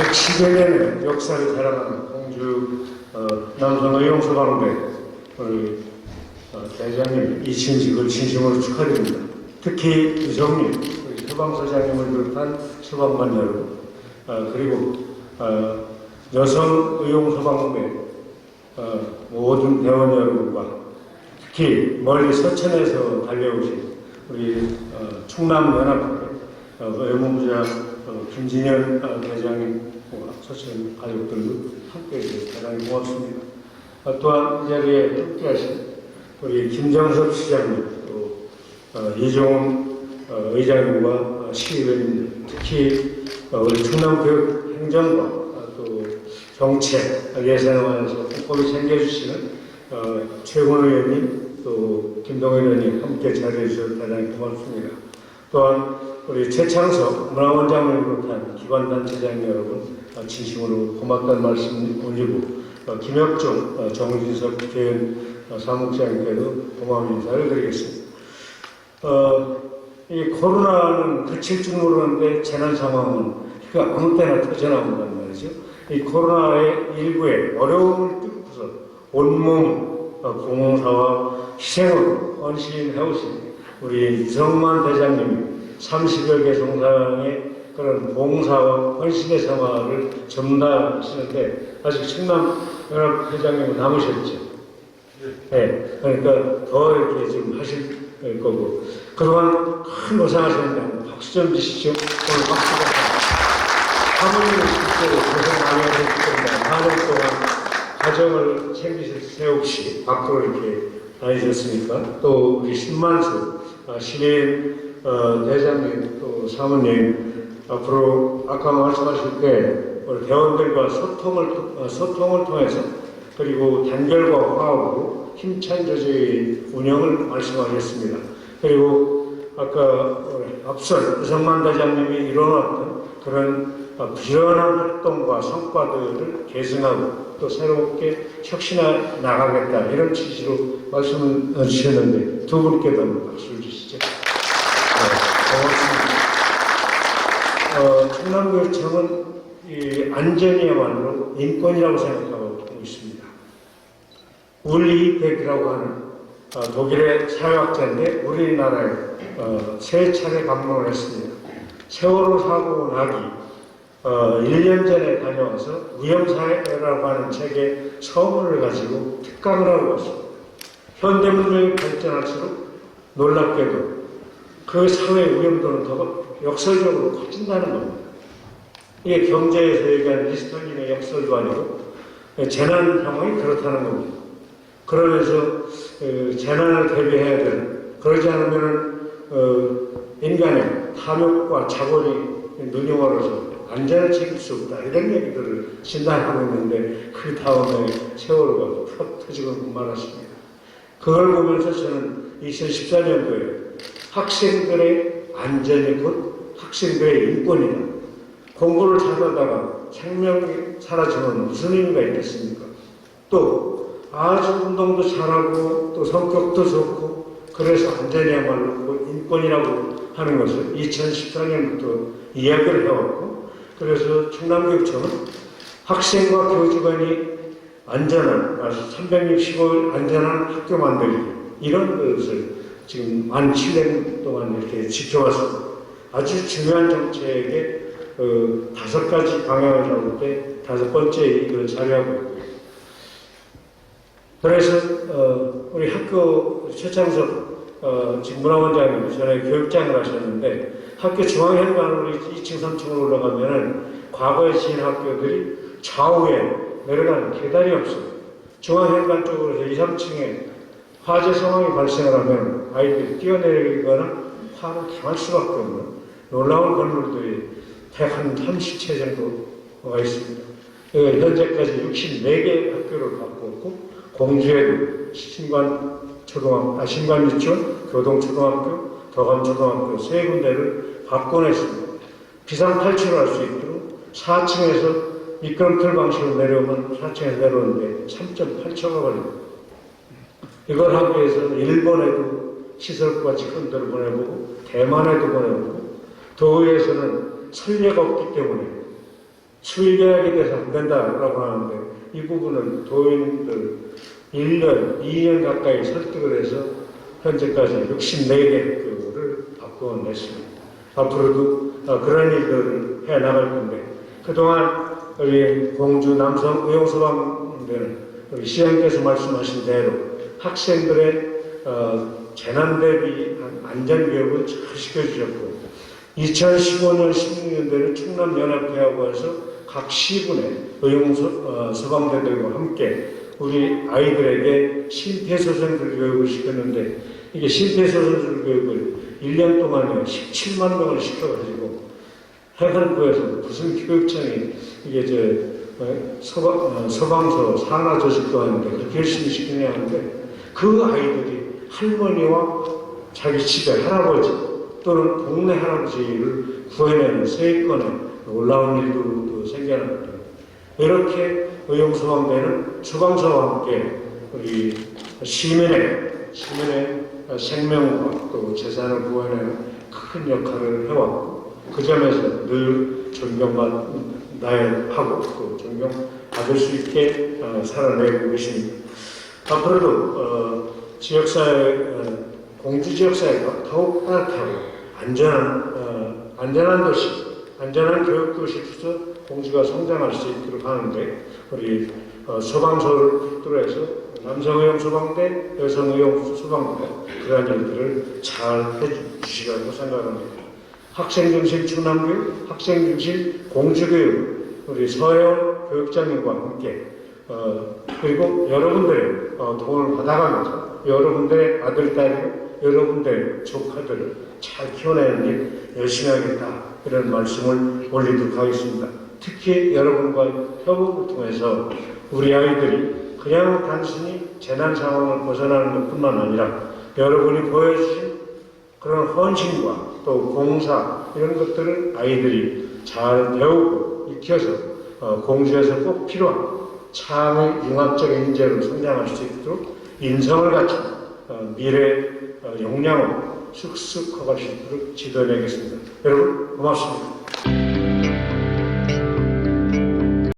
110여 년의 역사를 자랑하는 공주 어, 남성의용소방대 우리 어, 대장님 이친직을 진심으로 축하드립니다. 특히 이성님, 우리 소방서장님을 비롯한 소방관 여러분, 어, 그리고 어, 여성 의용 소방대 어, 모든 대원 여러분과 특히 멀리 서천에서 달려오신 우리 어, 충남 연합회 어, 외무부장 어, 김진현 어, 대장님과 서천 가족들도 함께해주셔서 대단히 고맙습니다. 어, 또한 이 자리에 함께하신 우리 김정섭 시장님 또 어, 이종훈 어, 의장님과 어, 시의원님들 특히 어, 우리 충남교육 행정과 어, 또 정책 예산안에서 꼼꼼히 챙겨주시는 어, 최군 의원님 또 김동현 의원님 함께 자리해 주셔서 대단히 고맙습니다. 또한 우리 최창석 문화원장을 비롯한 기관단체장 여러분 어, 진심으로 고맙다는 말씀 올리고 어, 김혁중 어, 정진석 어, 사무장님께도 고마운 인사를 드리겠습니다. 어, 이 코로나는 그칠 줄 모르는데 재난 상황은 그 아무 때나 터져나온단 말이죠. 이 코로나의 일부에 어려움을 뚫고서 온몸 어, 공사와 희생으로 헌신해오신 우리 이성만 대장님이 30여 개 정상의 그런 봉사와 헌신의 생활을 전달하시는데 아직 충남 연합 회장님은 남으셨죠. 네, 그러니까 더 이렇게 좀 하실 거고. 그동안 큰 고생하셨는데 박수 좀 주시죠. 오늘 박수가 사모님을 실제로 고생 많이 때문에 한해 동안 가정을 챙기실 새 없이 밖으로 이렇게 다니셨으니까? 또 우리 신만수 아, 신인 어, 대장님 또 사모님 앞으로 아까 말씀하실 때 우리 대원들과 소통을 통- 어, 소통을 통해서 그리고 단결과 화합으로 힘찬 저주의 운영을 말씀하셨습니다. 그리고 아까 앞선 이성만 대장님이 이뤄놨던 그런 어, 부지런한 활동과 성과들을 계승하고 또 새롭게 혁신해 나가겠다 이런 취지로 말씀을 주셨는데 두 분께도 박수를 주시죠. 어, 충남교육청은 이 안전이야말로 인권이라고 생각하고 있습니다. 울리 백이라고 하는 어, 독일의 사회학자인데 우리나라에 어, 세 차례 방문을 했습니다. 세월호 사고 나기 어, 1년 전에 다녀와서 위험사회라고 하는 책에 서문을 가지고 특강을 하고 왔습니다. 현대문명이 발전할수록 놀랍게도 그 사회 위험도는 더 역설적으로 커진다는 겁니다. 이게 경제에서 얘기하는 리스턴인의 역설도 아니고 재난 상황이 그렇다는 겁니다. 그러면서 어, 재난을 대비해야 되는 그러지 않으면 어, 인간의 탐욕과 자본이 멀어서 안전을 챙길 수 없다 이런 얘기들을 진단하고 있는데 그 다음에 세월호가 푹 터지고 말았습니다. 그걸 보면서 저는 2014년도에 학생들의 안전이 곧 학생들의 인권이다. 공부를 잘하다가 생명이 사라지면 무슨 의미가 있겠습니까? 또 아주 운동도 잘하고 또 성격도 좋고 그래서 안전이야말로 그 인권이라고 하는 것을 2014년부터 이야기를 해왔고 그래서 충남교육청은 학생과 교직원이 안전한 365일 안전한 학교 만들기 이런 것을 지금 만 7년 동안 이렇게 지켜왔습니다. 아주 중요한 정책에 어, 다섯 가지 방향을 잡을 때 다섯 번째 이걸 자료하고. 그래서 어, 우리 학교 최창석 어, 지금 문화원장님 전에 교육장을 하셨는데 학교 중앙현관으로 2층 3층으로 올라가면은 과거에 지은 학교들이 좌우에 내려가는 계단이 없어요. 중앙현관 쪽으로 2, 3층에 화재 상황이 발생을 하면 아이들이 뛰어내리거나 화를 당할 수밖에 없는 놀라운 건물들이 한 30채 정도가 있습니다. 그 현재까지 64개 학교를 바꾸었고 공주에도 신관 초등학교, 아, 신관 유치원, 교동 초등학교, 덕암초등학교 세 군데를 바꿔냈습니다. 비상 탈출을 할수 있도록 4층에서 미끄럼틀 방식으로 내려오면 4층에서 내려오는데 3.8초가 걸립니다. 이걸 하기 위해서는 일본에도 시설과 직원들을 보내보고 대만에도 보내보고 도의에서는 선례가 없기 때문에 수의계약에 대해서 안 된다라고 하는데 이 부분은 도인들 1년, 2년 가까이 설득을 해서 현재까지 64개 교를 바꿔냈습니다. 앞으로도 어, 그런 일들을 해 나갈 건데 그동안 우리 공주 남성 의용소방대는 우리 시장께서 말씀하신 대로 학생들의 어, 재난 대비 안전 교육을 잘 시켜주셨고 2015년, 16년대는 충남연합회하고 해서 각 시군의 의용소방대들과 함께 우리 아이들에게 심폐소생술 교육을 시켰는데 이게 심폐소생술 교육을 1년 동안에 17만 명을 시켜가지고 해관부에서 무슨 교육청이 이게 저 어, 서방, 어, 서방서 산하조직도 하는데 그렇게 열심히 시키냐 하는데 그 아이들이 할머니와 자기 집에 할아버지 또는 동네 할아버지를 구해내는 세건에 올라온 일도 생겨납니다. 이렇게 의용소방대는 소방서와 함께 우리 시민의 시민의 생명과 또 재산을 구해내는 큰 역할을 해왔고 그 점에서 늘 존경받아야 하고 또 존경받을 수 있게 어, 살아내고 계십니다. 앞으로도 어, 지역사회 어, 공주 지역사회가 더욱 따뜻하고 안전한 어, 안전한 도시, 안전한 교육 도시 로서 공주가 성장할 수 있도록 하는데 우리 어, 소방서를 필두로 해서 남성의용 소방대, 여성의용 소방대 그러한 일들을 잘 해주시라고 생각합니다. 학생중심 충남교육, 학생중심 공주교육 우리 서해원 교육장님과 함께 어, 그리고 여러분들의 어, 도움을 받아가면서 여러분들의 아들, 딸, 여러분들의 조카들을 잘 키워내는 일 열심히 하겠다 이런 말씀을 올리도록 하겠습니다. 특히 여러분과의 협업을 통해서 우리 아이들이 그냥 단순히 재난 상황을 벗어나는 것 뿐만 아니라 여러분이 보여주신 그런 헌신과 또 공사 이런 것들을 아이들이 잘 배우고 익혀서 어, 공주에서 꼭 필요한 참의 융합적인 인재로 성장할 수 있도록 인성을 갖춘 어, 미래 어, 역량으로 쑥쑥 커갈 수 있도록 지도해내겠습니다. 여러분 고맙습니다.